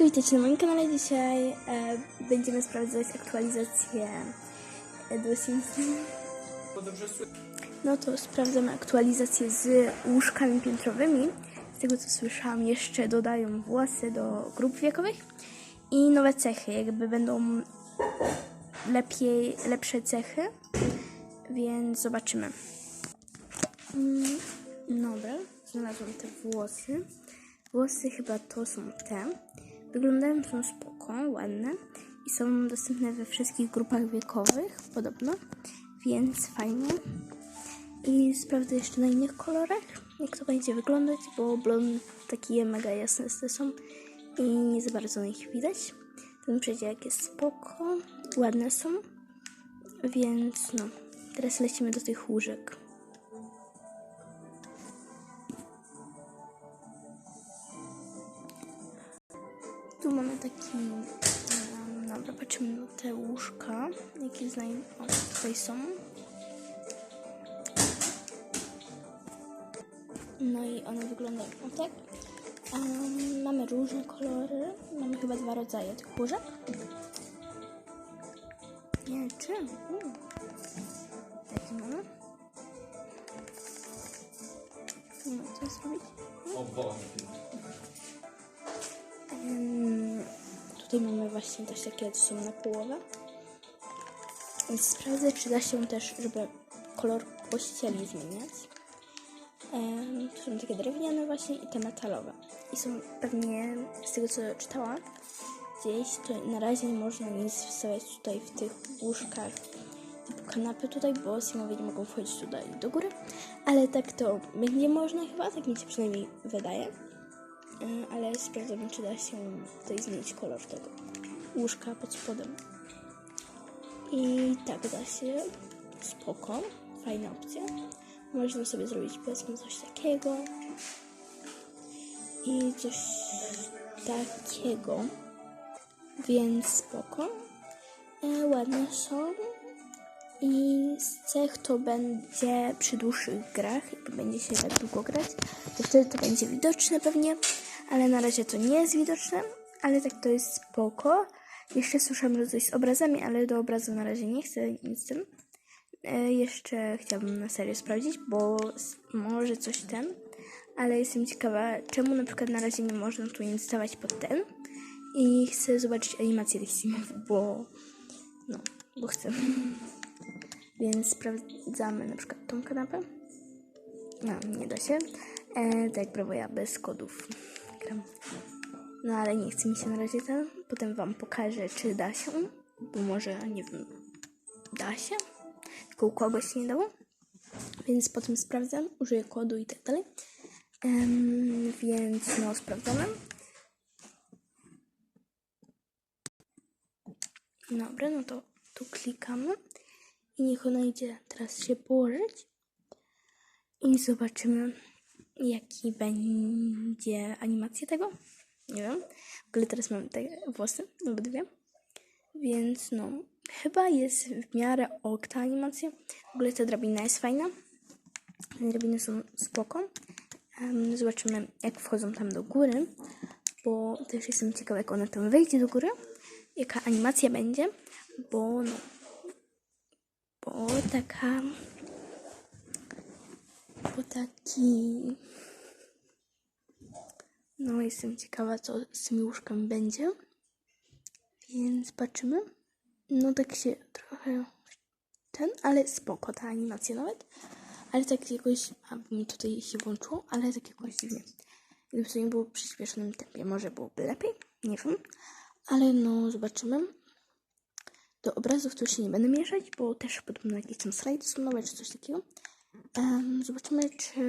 Siemanko, witajcie na moim kanale. Dzisiaj e, będziemy sprawdzać aktualizację e, do Sims. No to sprawdzamy aktualizację z łóżkami piętrowymi. Z tego co słyszałam, jeszcze dodają włosy do grup wiekowych i nowe cechy, jakby będą lepiej, lepsze cechy, więc zobaczymy. Mm, Dobra, znalazłam te włosy. Włosy chyba to są te. Wyglądają są spoko, ładne i są dostępne we wszystkich grupach wiekowych podobno, więc fajnie. I sprawdzę jeszcze na innych kolorach, jak to będzie wyglądać, bo blond takie mega jasne są i nie za bardzo na nich widać. Ten przedziałek jest spoko, ładne są, więc no, teraz lecimy do tych łóżek. Tu mamy taki. Dobra, patrzymy na te łóżka. Jakie znają. O, tutaj są. No i one wyglądają tak. Um, mamy różne kolory. Mamy chyba dwa rodzaje tych łóżek. Nie, czy? Mm. Takie mamy. No, co zrobić? O Tutaj mamy właśnie też takie, są na połowę. Więc sprawdzę, czy da się też, żeby kolor pościeli zmieniać. Em, Tu są takie drewniane właśnie i te metalowe. I są pewnie, z tego co czytałam, gdzieś, to na razie nie można nic wstawiać tutaj w tych łóżkach typu kanapy tutaj, bo simowie nie mogą wchodzić tutaj do góry. Ale tak to będzie można chyba, tak mi się przynajmniej wydaje. E, ale sprawdzamy, czy da się tutaj zmienić kolor tego łóżka pod spodem. I tak da się. Spoko. Fajna opcja. Można sobie zrobić powiedzmy coś takiego. I coś takiego. Więc spoko. E, ładne są. I z cech to będzie przy dłuższych grach, jak będzie się tak długo grać, to wtedy to będzie widoczne pewnie, ale na razie to nie jest widoczne, ale tak to jest spoko. Jeszcze słyszałam, że coś z obrazami, ale do obrazu na razie nie chcę nic z tym. E, jeszcze chciałabym na serio sprawdzić, bo może coś ten, ale jestem ciekawa, czemu na przykład na razie nie można tu nic stawać pod ten. I chcę zobaczyć animację tych simów, bo no, bo chcę. Więc sprawdzamy na przykład tą kanapę. No, nie da się. E, tak prawo ja bez kodów No ale nie chce mi się na razie ten. Potem wam pokażę, czy da się. Bo może, nie wiem, da się. Tylko u kogoś nie dało. Więc potem sprawdzam, użyję kodu i tak dalej. Em, więc no, sprawdzamy. Dobra, no to tu klikamy i niech ona idzie teraz się położyć i zobaczymy jaki będzie animacja tego. Nie wiem. W ogóle teraz mam te włosy, obydwie. Więc no, chyba jest w miarę ok ta animacja. W ogóle ta drabina jest fajna. Drabiny są spoko. Em, zobaczymy jak wchodzą tam do góry, bo też jestem ciekawa jak ona tam wejdzie do góry. Jaka animacja będzie, bo no, bo taka taki no jestem ciekawa co z tymi łóżkami będzie. Więc patrzymy. No tak się trochę ten, ale spoko ta animacja nawet. Ale tak jakoś, a mi tutaj się włączyło, ale tak jakoś dziwnie. Gdyby to nie było w przyspieszonym tempie może byłoby lepiej, nie wiem. Ale no zobaczymy. Do obrazów już się nie będę mieszać, bo też podobno jakieś tam slajdy są nowe, czy coś takiego. Em, zobaczymy, czy...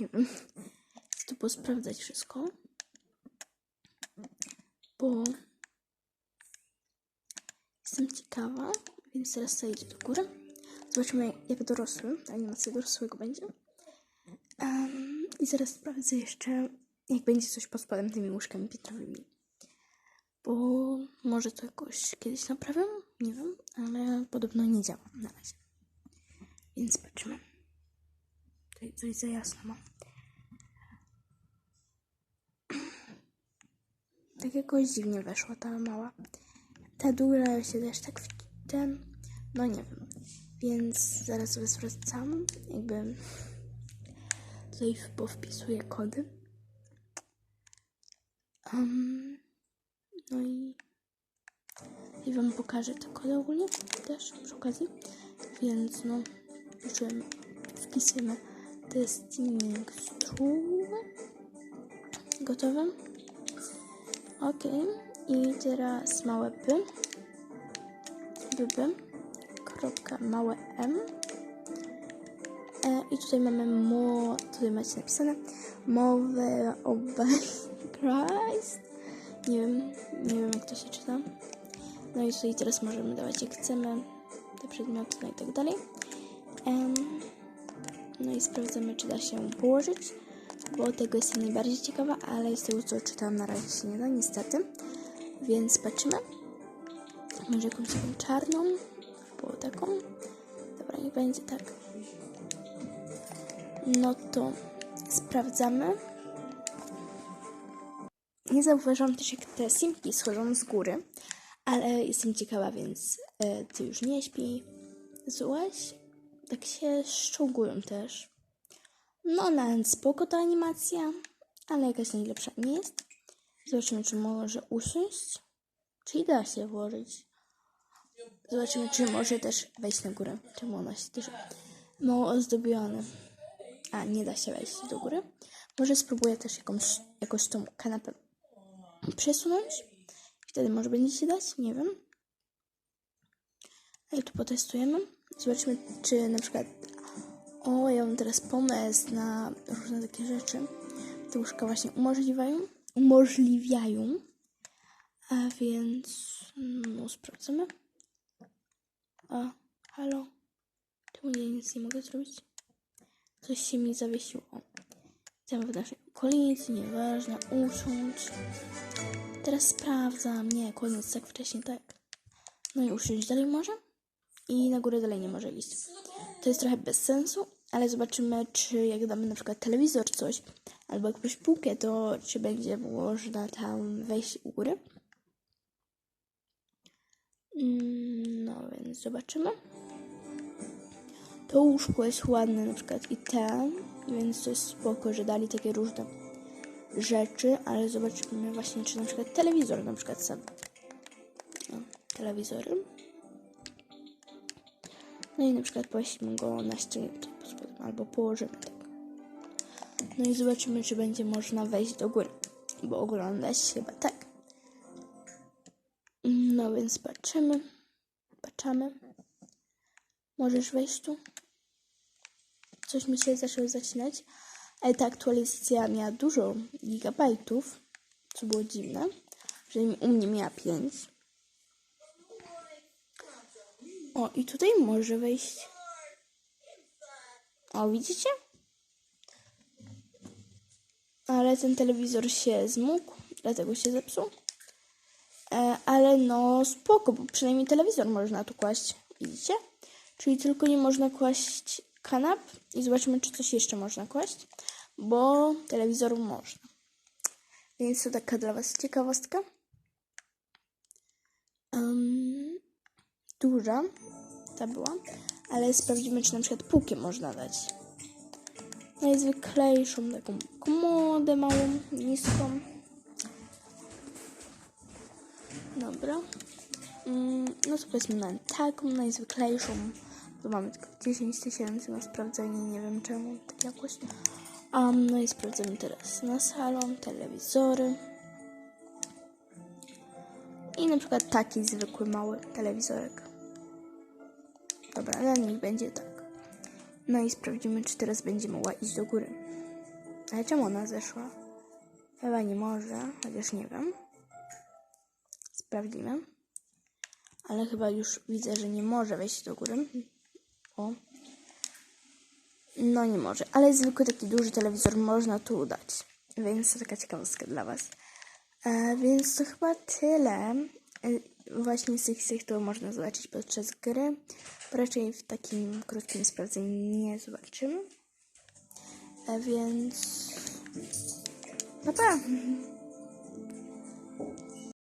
Nie wiem. Chcę to posprawdzać wszystko. Bo... Jestem ciekawa, więc teraz to idzie do góry. Zobaczymy, jak dorosły, animacja dorosłego będzie. Em, I zaraz sprawdzę jeszcze, jak będzie coś pod spodem tymi łóżkami piętrowymi bo może to jakoś kiedyś naprawię, nie wiem, ale podobno nie działa na razie. Więc patrzymy. Tutaj coś za jasno mam. tak jakoś dziwnie weszła ta mała. Ta duża się też tak w ten, no nie wiem. Więc zaraz sobie sprawdzam, jakby tutaj powpisuję kody. Um, no i, i wam pokażę te kody ogólnie też przy okazji. Więc no, wiem, wpisujemy testing strój. Gotowe? Ok. I teraz małe p. Byby. Kropka małe m. E, I tutaj mamy mo, tutaj macie napisane mowę o Christ. Nie wiem, nie wiem jak to się czyta. No i tutaj teraz możemy dawać jak chcemy te przedmioty no i tak dalej. Em, no i sprawdzamy czy da się położyć, bo tego jestem najbardziej ciekawa, ale z tego co czytałam na razie się nie da niestety. Więc patrzymy. Może jakąś taką czarną, albo taką. Dobra, niech będzie tak. No to sprawdzamy. Nie zauważam też, jak te simki schodzą z góry, ale jestem ciekawa, więc e, ty już nie śpi. Złaś, tak się szczołgują też. No, nawet spoko ta animacja, ale jakaś najlepsza nie jest. Zobaczymy, czy może usiąść, czyli da się włożyć. Zobaczymy, czy może też wejść na górę. Czemu ona się też mało ozdobiona. A, nie da się wejść do góry. Może spróbuję też jakąś, jakoś tą kanapę przesunąć. Wtedy może będzie się dać, nie wiem. A i tu potestujemy. Zobaczymy, czy na przykład... O, ja mam teraz pomysł na różne takie rzeczy. Te łóżka właśnie umożliwiają. Umożliwiają. A więc... No, sprawdzamy. A, halo. Czemu ja nic nie mogę zrobić? Coś się mi zawiesiło. Tam w naszej okolicy, nieważne, usiądź. Teraz sprawdzam. Nie, koniec, tak wcześniej, tak. No i usiąść dalej może? I na górę dalej nie może iść. To jest trochę bez sensu, ale zobaczymy, czy jak damy na przykład telewizor coś, albo jakąś półkę, to czy będzie można tam wejść u góry. Mm, No więc zobaczymy. To łóżko jest ładne na przykład i ten, więc to jest spoko, że dali takie różne rzeczy, ale zobaczymy właśnie, czy na przykład telewizor na przykład sam. No, telewizory. No i na przykład powiesimy go na spodem, albo położymy tak. No i zobaczymy, czy będzie można wejść do góry, bo oglądać chyba tak. No więc patrzymy, patrzymy. Możesz wejść tu? Coś mi się zaczęło zacinać. Ale ta aktualizacja miała dużo gigabajtów, co było dziwne, że u mnie miała 5. O, i tutaj może wejść. O, widzicie? Ale ten telewizor się zmógł, dlatego się zepsuł. E, ale no spoko, bo przynajmniej telewizor można tu kłaść, widzicie? Czyli tylko nie można kłaść kanap i zobaczymy, czy coś jeszcze można kłaść, bo telewizor można. Więc to taka dla Was ciekawostka. Um, duża ta była, ale sprawdzimy, czy na przykład półki można dać. Najzwyklejszą taką komodę małą, niską. Dobra. Mm, no to powiedzmy na taką najzwyklejszą. Tu mamy tylko 10 tysięcy na sprawdzenie, nie wiem czemu, tak jakoś. Um, no i sprawdzamy teraz na salon, telewizory. I na przykład taki zwykły mały telewizorek. Dobra, na nich będzie tak. No i sprawdzimy, czy teraz będzie mogła iść do góry. Ale czemu ona zeszła? Chyba nie może, chociaż nie wiem. Sprawdzimy. Ale chyba już widzę, że nie może wejść do góry. O. No nie może, ale zwykły taki duży telewizor można tu dać. Więc to taka ciekawostka dla Was. E, więc to chyba tyle. E, właśnie z tych, tych to można zobaczyć podczas gry. Raczej w takim krótkim sprawdzeniu nie zobaczymy. E, więc... No pa!